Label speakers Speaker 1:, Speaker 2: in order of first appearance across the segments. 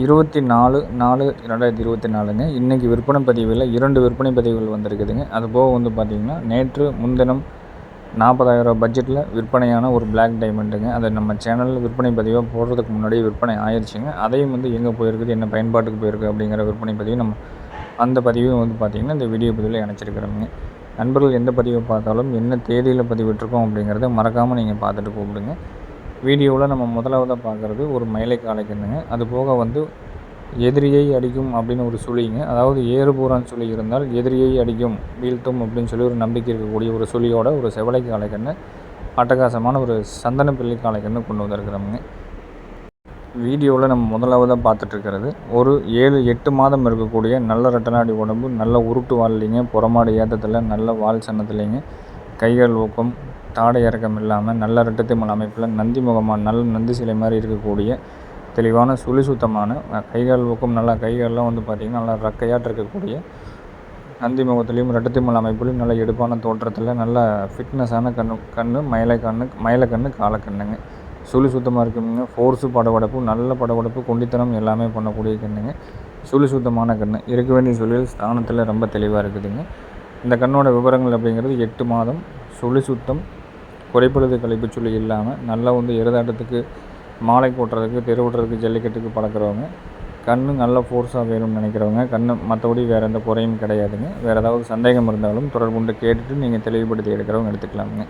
Speaker 1: இருபத்தி நாலு நாலு ரெண்டாயிரத்தி இருபத்தி நாலுங்க இன்றைக்கி விற்பனை பதிவில் இரண்டு விற்பனை பதிவுகள் வந்திருக்குதுங்க. அது போக வந்து பார்த்திங்கன்னா நேற்று முன்தினம் நாற்பதாயிரம் பட்ஜெட்டில் விற்பனையான ஒரு பிளாக் டைமண்டுங்க அதை நம்ம சேனலில் விற்பனை பதிவாக போடுறதுக்கு முன்னாடியே விற்பனை ஆயிடுச்சுங்க அதையும் வந்து எங்கே போயிருக்குது என்ன பயன்பாட்டுக்கு போயிருக்கு அப்படிங்கிற விற்பனை பதிவு நம்ம அந்த பதிவையும் வந்து பார்த்திங்கன்னா இந்த வீடியோ பதிவில் இணைச்சிருக்கிறோங்க நண்பர்கள் எந்த பதிவை பார்த்தாலும் என்ன தேதியில் பதிவிட்டிருக்கோம் அப்படிங்கிறத மறக்காமல் நீங்கள் பார்த்துட்டு கூப்பிடுங்க. வீடியோவில் நம்ம முதலாவதாக பார்க்குறது ஒரு மயிலை காலைக்கண்ணுங்க அது போக வந்து எதிரியை அடிக்கும் அப்படின்னு ஒரு சுழிங்க அதாவது ஏறுபூரான் சுழி இருந்தால் எதிரியை அடிக்கும் வீழ்த்தும் அப்படின்னு சொல்லி ஒரு நம்பிக்கை இருக்கக்கூடிய ஒரு சுழியோட ஒரு செவலை காலைக்கண்ணு அட்டகாசமான ஒரு சந்தன பிள்ளை காலைக்கண்ணு கொண்டு வந்திருக்கிறோமுங்க. வீடியோவில் நம்ம முதலாவதாக பார்த்துட்ருக்கிறது ஒரு ஏழு எட்டு மாதம் இருக்கக்கூடிய நல்ல ரெட்டநாடி உடம்பு நல்ல உருட்டு வாழலிங்க புறமாடு ஏற்றத்தில் நல்ல வால் சன்னத்துலேங்க கைகள் ஊக்கம் தாடை இறக்கம் இல்லாமல் நல்ல ரெட்டத்திமல் அமைப்பில் நந்தி முகமாக நல்ல நந்தி சிலை மாதிரி இருக்கக்கூடிய தெளிவான சுழி சுத்தமான கைகால் பக்கம் நல்லா கைகாலெலாம் வந்து பார்த்திங்கன்னா நல்லா ரக்கையாட்டு இருக்கக்கூடிய நந்தி முகத்துலேயும் ரெட்டத்திமல் அமைப்புலையும் நல்ல எடுப்பான தோற்றத்தில் நல்ல ஃபிட்னஸான கண்ணு கண் மயிலை கண்ணு மயிலை கண்ணு காலக்கண்ணுங்க சுழி சுத்தமாக இருக்குங்க. ஃபோர்ஸு படபடப்பு நல்ல படபடப்பு கொண்டித்தனம் எல்லாமே பண்ணக்கூடிய கண்ணுங்க. சுழி சுத்தமான கண் இருக்க வேண்டிய சூழல் ஸ்தானத்தில் ரொம்ப தெளிவாக இருக்குதுங்க. இந்த கண்ணோட விவரங்கள் அப்படிங்கிறது எட்டு மாதம் சுழி சுத்தம் குறைப்படுது கழிப்பு சொல்லி இல்லாமல் நல்லா வந்து எருதாட்டத்துக்கு மாலை போட்டுறதுக்கு தெருவிடுறதுக்கு ஜல்லிக்கட்டுக்கு பழக்கிறவங்க கண் நல்லா ஃபோர்ஸாக வேணும்னு நினைக்கிறவங்க கண் மற்றபடி வேறு எந்த குறையும் கிடையாதுங்க. வேறு ஏதாவது சந்தேகம் இருந்தாலும் தொடர்புண்டு கேட்டுட்டு நீங்கள் தெளிவுபடுத்தி எடுக்கிறவங்க எடுத்துக்கலாமுங்க.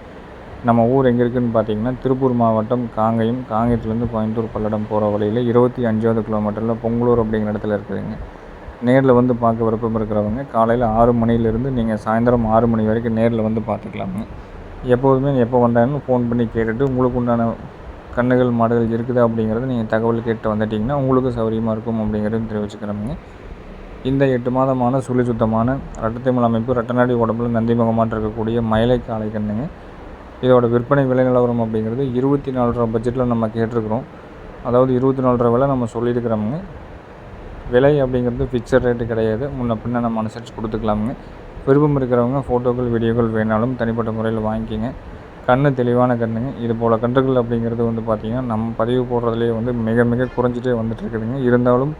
Speaker 1: நம்ம ஊர் எங்கே இருக்குதுன்னு பார்த்தீங்கன்னா திருப்பூர் மாவட்டம் காங்கயம் காங்கயத்துலேருந்து கோயம்புத்தூர் பல்லடம் போகிற வழியில் இருபத்தி அஞ்சாவது கிலோமீட்டரில் பொங்கலூர் அப்படிங்கிற இடத்துல இருக்குதுங்க. நேரில் வந்து பார்க்க விருப்பம் இருக்கிறவங்க காலையில் ஆறு மணிலேருந்து நீங்கள் சாயந்தரம் ஆறு மணி வரைக்கும் நேரில் வந்து பார்த்துக்கலாமுங்க எப்போதுமே எப்போ வந்தாலும் ஃபோன் பண்ணி கேட்டுட்டு உங்களுக்கு உண்டான கண்ணுகள் மாடுகள் இருக்குது அப்படிங்கிறத நீங்கள் தகவல் கேட்டு வந்துட்டிங்கன்னா உங்களுக்கு சௌகரியமாக இருக்கும் அப்படிங்கிறதையும் தெரிவிச்சுக்கிறோமுங்க இந்த எட்டு மாதமான சுழி சுத்தமான ரட்டத்தைமல் அமைப்பு ரட்டநாடி உடம்புல நந்தி இருக்கக்கூடிய மயிலை காலை கண்ணுங்க. இதோட விற்பனை விலை நிலவரம் அப்படிங்கிறது இருபத்தி நாலு ரூபா பட்ஜெட்டில் நம்ம கேட்டிருக்கிறோம். அதாவது இருபத்தி நாலு ரூபா விலை நம்ம சொல்லியிருக்கிறோமுங்க. விலை அப்படிங்கிறது ஃபிக்ஸட் ரேட்டு கிடையாது. முன்ன பின்ன நம்ம அனுசரித்து கொடுத்துக்கலாமுங்க. விருப்பம் இருக்கிறவங்க ஃபோட்டோக்கள் வீடியோக்கள் வேணாலும் தனிப்பட்ட முறையில் வாங்கிக்கிங்க. கண் தெளிவான கண்ணுங்க. இது போல் கன்றுகள் அப்படிங்கிறது வந்து பார்த்திங்கன்னா நம்ம பதிவு போடுறதுலேயே வந்து மிக மிக குறைஞ்சிட்டே வந்துட்டு இருக்குதுங்க. இருந்தாலும்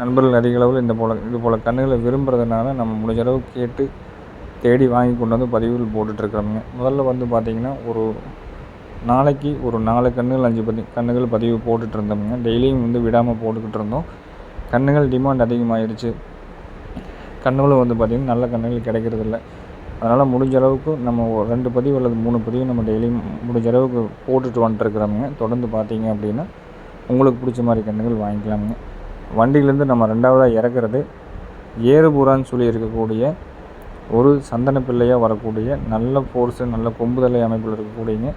Speaker 1: நண்பர்கள் அதிக அளவில் இந்த போல் இது போல் கண்ணுகளை விரும்புறதுனால நம்ம முடிஞ்ச அளவு கேட்டு தேடி வாங்கி கொண்டு வந்து பதிவுகள் போட்டுட்ருக்குறோங்க முதல்ல வந்து பார்த்திங்கன்னா ஒரு நாளைக்கு ஒரு நாலு கண்ணுகள் அஞ்சு பதி கண்ணுகள் பதிவு போட்டுட்ருந்தோம்ங்க டெய்லியும் வந்து விடாமல் போட்டுக்கிட்டு இருந்தோம். கண்ணுகள் டிமாண்ட் அதிகமாகிடுச்சு கண்ணுகளும் வந்து பார்த்திங்கன்னா நல்ல கண்ணுகள் கிடைக்கிறதில்ல. அதனால் முடிஞ்ச அளவுக்கு நம்ம ரெண்டு பதிவு அல்லது மூணு பதிவு நம்ம டெய்லியும் முடிஞ்ச அளவுக்கு போட்டுட்டு வந்துட்டுருக்குறோமுங்க தொடர்ந்து பார்த்தீங்க அப்படின்னா உங்களுக்கு பிடிச்ச மாதிரி கண்ணுகள் வாங்கிக்கலாமுங்க. வண்டியிலேருந்து நம்ம ரெண்டாவதாக இறக்குறது ஏறுபுறான்னு சொல்லி இருக்கக்கூடிய ஒரு சந்தன பிள்ளையாக வரக்கூடிய நல்ல ஃபோர்ஸு நல்ல கொம்புதலை அமைப்பில் இருக்கக்கூடியங்க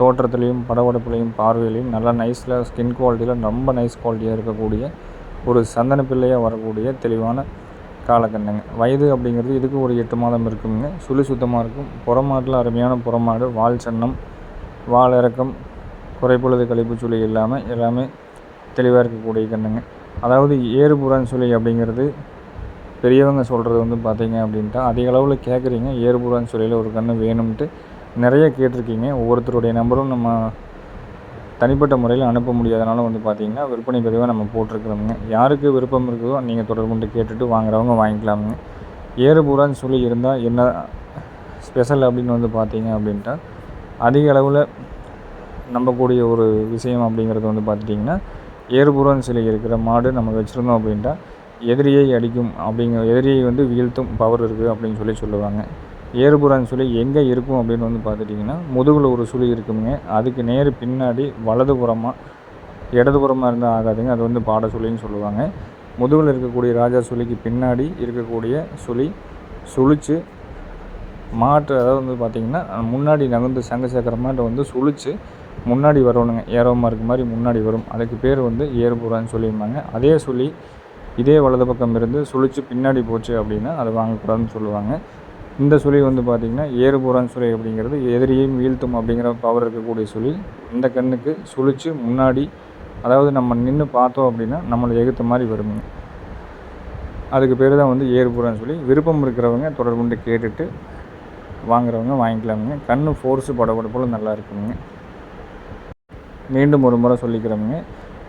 Speaker 1: தோற்றத்துலேயும் படவடைப்புலையும் பார்வையிலையும் நல்லா நைஸில் ஸ்கின் குவாலிட்டியில் ரொம்ப நைஸ் குவாலிட்டியாக இருக்கக்கூடிய ஒரு சந்தன பிள்ளையாக வரக்கூடிய தெளிவான காலக்கண்ணுங்க வயது அப்படிங்கிறது இதுக்கு ஒரு எட்டு மாதம் இருக்குங்க. சுழி சுத்தமாக இருக்கும். புறமாட்டில் அருமையான புறமாடு வால் சன்னம் வால் இறக்கம் குறைப்பொழுது கழிப்பு சுழி இல்லாமல் எல்லாமே தெளிவாக இருக்கக்கூடிய கண்ணுங்க. அதாவது ஏறுபுறான் சுழி அப்படிங்கிறது பெரியவங்க சொல்கிறது வந்து பார்த்தீங்க அப்படின்ட்டா அதிக அளவில் கேட்குறீங்க ஏறுபுறான் சுழியில் ஒரு கன்று வேணும்ன்ட்டு நிறைய கேட்டிருக்கீங்க. ஒவ்வொருத்தருடைய நம்பரும் நம்ம தனிப்பட்ட முறையில் அனுப்ப முடியாதனால வந்து பார்த்திங்கன்னா விற்பனை பதிவாக நம்ம போட்டிருக்கிறோமுங்க. யாருக்கு விருப்பம் இருக்குதோ நீங்கள் தொடர்பு கொண்டு கேட்டுட்டு வாங்குறவங்க வாங்கிக்கலாமுங்க. ஏறுபூரான்னு சொல்லி இருந்தால் என்ன ஸ்பெஷல் அப்படின்னு வந்து பார்த்தீங்க அப்படின்ட்டா அதிக அளவில் நம்பக்கூடிய ஒரு விஷயம் அப்படிங்கிறது வந்து பார்த்துட்டிங்கன்னா ஏறுபூரான்னு சொல்லி இருக்கிற மாடு நம்ம வச்சுருந்தோம் அப்படின்ட்டா எதிரியை அடிக்கும் அப்படிங்கிற எதிரியை வந்து வீழ்த்தும் பவர் இருக்குது அப்படின்னு சொல்லி சொல்லுவாங்க. ஏறுபுறான்னு சொல்லி எங்கே இருக்கும் அப்படின்னு வந்து பார்த்துட்டிங்கன்னா முதுகில் ஒரு சுழி இருக்குங்க. அதுக்கு நேர் பின்னாடி வலதுபுறமாக இடதுபுறமாக இருந்தால் ஆகாதுங்க. அது வந்து பாட சுழின்னு சொல்லுவாங்க. முதுகில் இருக்கக்கூடிய ராஜா சுழிக்கு பின்னாடி இருக்கக்கூடிய சுழி சுழிச்சு மாட்டு அதாவது வந்து பார்த்திங்கன்னா முன்னாடி நகர்ந்து சங்க சேர்க்குற வந்து சுழிச்சு முன்னாடி வரணுங்க ஏரோ மார்க் மாதிரி முன்னாடி வரும். அதுக்கு பேர் வந்து ஏறுபுறான்னு சொல்லியிருந்தாங்க. அதே சுழி இதே வலது பக்கம் இருந்து சுழிச்சு பின்னாடி போச்சு அப்படின்னா அதை வாங்கக்கூடாதுன்னு சொல்லுவாங்க. இந்த சுழி வந்து பார்த்திங்கன்னா ஏறுபுறான் சுழி அப்படிங்கிறது எதிரியையும் வீழ்த்தும் அப்படிங்கிற பவர் இருக்கக்கூடிய சுழி. இந்த கண்ணுக்கு சுழித்து முன்னாடி அதாவது நம்ம நின்று பார்த்தோம் அப்படின்னா நம்மளை எகுத்த மாதிரி வருங்க அதுக்கு பேர் தான் வந்து ஏறுபுறான்னு சொல்லி விருப்பம் இருக்கிறவங்க தொடர்புண்டு கேட்டுட்டு வாங்குறவங்க வாங்கிக்கலாமுங்க. கண் ஃபோர்ஸு படப்பட போல் நல்லா இருக்குங்க. மீண்டும் ஒரு முறை சொல்லிக்கிறோமுங்க.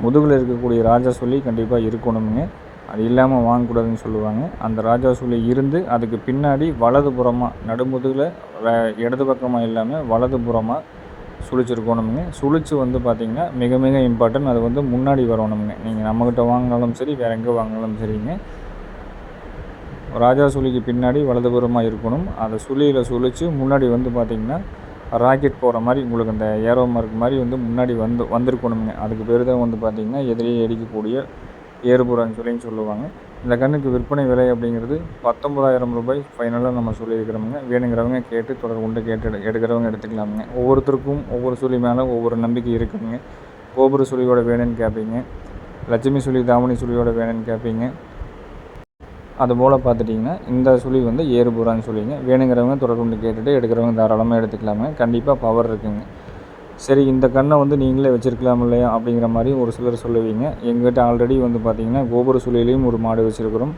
Speaker 1: முதுகில் இருக்கக்கூடிய ராஜா சொல்லி கண்டிப்பாக இருக்கணுங்க அது இல்லாமல் வாங்கக்கூடாதுன்னு சொல்லுவாங்க. அந்த ராஜா சொல்லி இருந்து அதுக்கு பின்னாடி வலது புறமாக நடுமுதுகில் இடது பக்கமாக இல்லாமல் வலது புறமாக சுழிச்சிருக்கணுமுங்க. சுழிச்சு வந்து பார்த்திங்கன்னா மிக மிக இம்பார்ட்டன்ட் அது வந்து முன்னாடி வரணுமுங்க. நீங்கள் நம்மக்கிட்ட வாங்கினாலும் சரி வேறு எங்கே வாங்கினாலும் சரிங்க. ராஜா சுழிக்கு பின்னாடி வலதுபுறமாக இருக்கணும். அதை சுழியில் சுழித்து முன்னாடி வந்து பார்த்திங்கன்னா ராக்கெட் போகிற மாதிரி உங்களுக்கு அந்த ஏரோ மார்க் மாதிரி வந்து முன்னாடி வந்து வந்திருக்கணுங்க அதுக்கு பேர் தான் வந்து பார்த்திங்கன்னா எதிரியே அடிக்கக்கூடிய ஏறுபுறான்னு சொல்லின்னு சொல்லுவாங்க. இந்த கண்ணுக்கு விற்பனை விலை அப்படிங்கிறது பத்தொம்பதாயிரம் ரூபாய் ஃபைனலாக நம்ம சொல்லியிருக்கிறோமுங்க. வேணுங்கிறவங்க கேட்டு தொடர் கொண்டு கேட்டு எடு எடுக்கிறவங்க எடுத்துக்கலாமுங்க. ஒவ்வொருத்தருக்கும் ஒவ்வொரு சுழி மேலே ஒவ்வொரு நம்பிக்கை இருக்குதுங்க. கோபுர சுழியோட வேணும்னு கேட்பீங்க லட்சுமி சுழி தாமணி சுழியோட வேணும்னு கேட்பீங்க அதுபோல் பார்த்துட்டிங்கன்னா இந்த சுழி வந்து ஏறுபுறான்னு சொல்லிங்க வேணுங்கிறவங்க தொடர் கேட்டுட்டு எடுக்கிறவங்க தாராளமாக எடுத்துக்கலாமுங்க. கண்டிப்பாக பவர் இருக்குங்க. சரி இந்த கண்ணை வந்து நீங்களே வச்சுருக்கலாம் இல்லையா? அப்படிங்கிற மாதிரி ஒரு சிலர் சொல்லுவீங்க. எங்கிட்ட ஆல்ரெடி வந்து பார்த்திங்கன்னா கோபுர சுழிலையும் ஒரு மாடு வச்சுருக்குறோம்.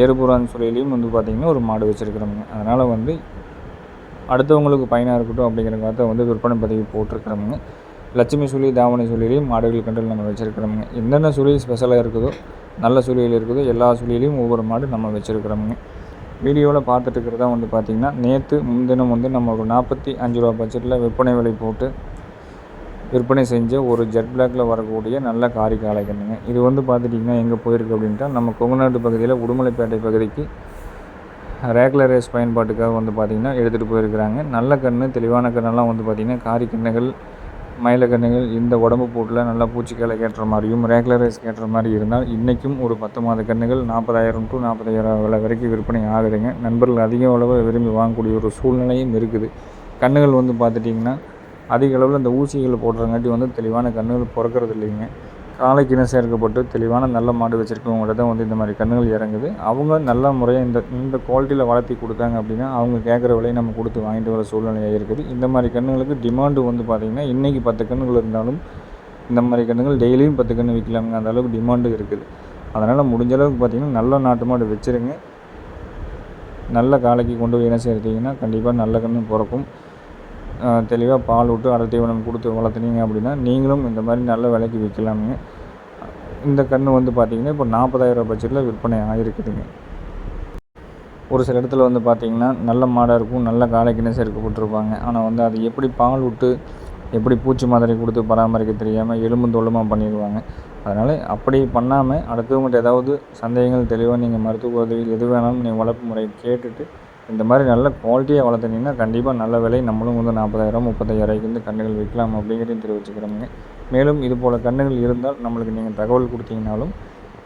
Speaker 1: ஏறுபுறான் சுழிலையும் வந்து பார்த்திங்கன்னா ஒரு மாடு வச்சுருக்குறோங்க அதனால் வந்து அடுத்தவங்களுக்கு பயனாக இருக்கட்டும் அப்படிங்கிற காத்த வந்து விற்பனை பதிவு போட்டிருக்கிறோமுங்க. லட்சுமி சுழி தாவணி சுழிலையும் மாடுகள் கண்டல் நம்ம வச்சுருக்கிறோமுங்க. என்னென்ன சுழி ஸ்பெஷலாக இருக்குதோ நல்ல சுழியில் இருக்குதோ எல்லா சுழிலையும் ஒவ்வொரு மாடு நம்ம வச்சுருக்கிறோமுங்க. வீடியோவில் பார்த்துட்டு இருக்கிறதா வந்து பார்த்திங்கன்னா நேற்று முன்தினம் வந்து நம்ம ஒரு நாற்பத்தி அஞ்சு ரூபா பட்ஜெட்டில் விற்பனை விலை போட்டு விற்பனை செஞ்ச ஒரு ஜெட் பிளாக்ல வரக்கூடிய நல்ல காரி காளைக்கண்ணுங்க இது வந்து பார்த்துட்டிங்கன்னா எங்கே போயிருக்கு அப்படின்ட்டா நம்ம கொங்குநாட்டு பகுதியில் உடுமலைப்பேட்டை பகுதிக்கு ரேகுலர் ரேஸ் பயன்பாட்டுக்காக வந்து பார்த்திங்கன்னா எடுத்துகிட்டு போயிருக்கிறாங்க. நல்ல கன்று தெளிவான கண்ணெல்லாம் வந்து பார்த்திங்கன்னா காரி கண்ணுகள் மயில கண்ணுகள் இந்த உடம்பு போட்டில் நல்லா பூச்சிக்காலை கேட்டுற மாதிரியும் ரேக்ல ரேஸ் கேட்டுற மாதிரி இருந்தால் இன்றைக்கும் ஒரு பத்து மாத கண்ணுகள் நாற்பதாயிரம் டு நாற்பதாயிரம் விலை வரைக்கும் விற்பனை ஆகுதுங்க. நண்பர்கள் அதிக அளவு விரும்பி வாங்கக்கூடிய ஒரு சூழ்நிலையும் இருக்குது. கண்ணுகள் வந்து பார்த்துட்டிங்கன்னா அதிக அளவில் இந்த ஊசிகள் போடுறங்காட்டி வந்து தெளிவான கண்ணுகள் பிறக்கிறது இல்லைங்க. காலைக்கு இனம் சேர்க்கப்பட்டு தெளிவான நல்ல மாடு வச்சுருக்கவங்கள்ட்ட தான் வந்து இந்த மாதிரி கண்ணுகள் இறங்குது. அவங்க நல்ல முறையாக இந்த இந்த குவாலிட்டியில் வளர்த்தி கொடுத்தாங்க அப்படின்னா அவங்க கேட்குற விலையை நம்ம கொடுத்து வாங்கிட்டு வர சூழ்நிலையாக இருக்குது. இந்த மாதிரி கண்ணுகளுக்கு டிமாண்டு வந்து பார்த்திங்கன்னா இன்றைக்கி பத்து கண்ணுகள் இருந்தாலும் இந்த மாதிரி கண்ணுகள் டெய்லியும் பத்து கன்று விற்கலாமுங்க அந்த அளவுக்கு டிமாண்டு இருக்குது. அதனால் முடிஞ்ச அளவுக்கு பார்த்திங்கன்னா நல்ல நாட்டு மாடு வச்சுருங்க. நல்ல காலைக்கு கொண்டு போய் இனம் சேர்த்திங்கன்னா கண்டிப்பாக நல்ல கன்று பிறக்கும். தெளிவாக பால் விட்டு அடை தீவனம் கொடுத்து வளர்த்துனீங்க அப்படின்னா நீங்களும் இந்த மாதிரி நல்ல விலைக்கு விற்கலாமுங்க. இந்த கன்று வந்து பார்த்திங்கன்னா இப்போ நாற்பதாயிரம் பட்ஜெட்டில் விற்பனை ஆகிருக்குதுங்க ஒரு சில இடத்துல வந்து பார்த்திங்கன்னா நல்ல மாடாக இருக்கும் நல்ல காலைக்கிணை சேர்க்கப்பட்டிருப்பாங்க ஆனால் வந்து அது எப்படி பால் விட்டு எப்படி பூச்சி மாதிரி கொடுத்து பராமரிக்க தெரியாமல் எலும்பு தொல்லுமாக பண்ணிடுவாங்க. அதனால் அப்படி பண்ணாமல் அடுத்தவங்கள்ட்ட ஏதாவது சந்தேகங்கள் தெளிவாக நீங்கள் மருத்துவ உதவி எது வேணாலும் நீங்கள் வளர்ப்பு முறை கேட்டுட்டு இந்த மாதிரி நல்ல குவாலிட்டியாக வளர்த்துனீங்கன்னா கண்டிப்பாக நல்ல விலை நம்மளும் வந்து நாற்பதாயிரம் முப்பத்தாயிரம் வந்து கன்றுகள் விற்கலாம் அப்படிங்கிறதையும் தெரிவிச்சுக்கிறோமுங்க. மேலும் இது போல் கன்றுகள் இருந்தால் நம்மளுக்கு நீங்கள் தகவல் கொடுத்தீங்கனாலும்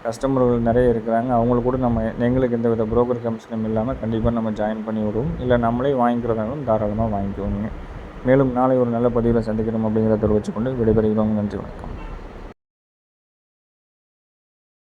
Speaker 1: கஸ்டமர்கள் நிறைய இருக்கிறாங்க. அவங்களுக்கு கூட நம்ம எங்களுக்கு எந்த வித புரோக்கர் கமிஷனும் இல்லாமல் கண்டிப்பாக நம்ம ஜாயின் பண்ணி விடுவோம். இல்லை நம்மளே வாங்கிக்கிறதாலும் தாராளமாக வாங்கிக்குவோங்க மேலும் நாளை ஒரு நல்ல பதிவில் சந்திக்கிறோம் அப்படிங்கிறத தெரிவிச்சுக்கொண்டு விடைபெறுகிறோம். நன்றி வணக்கம்.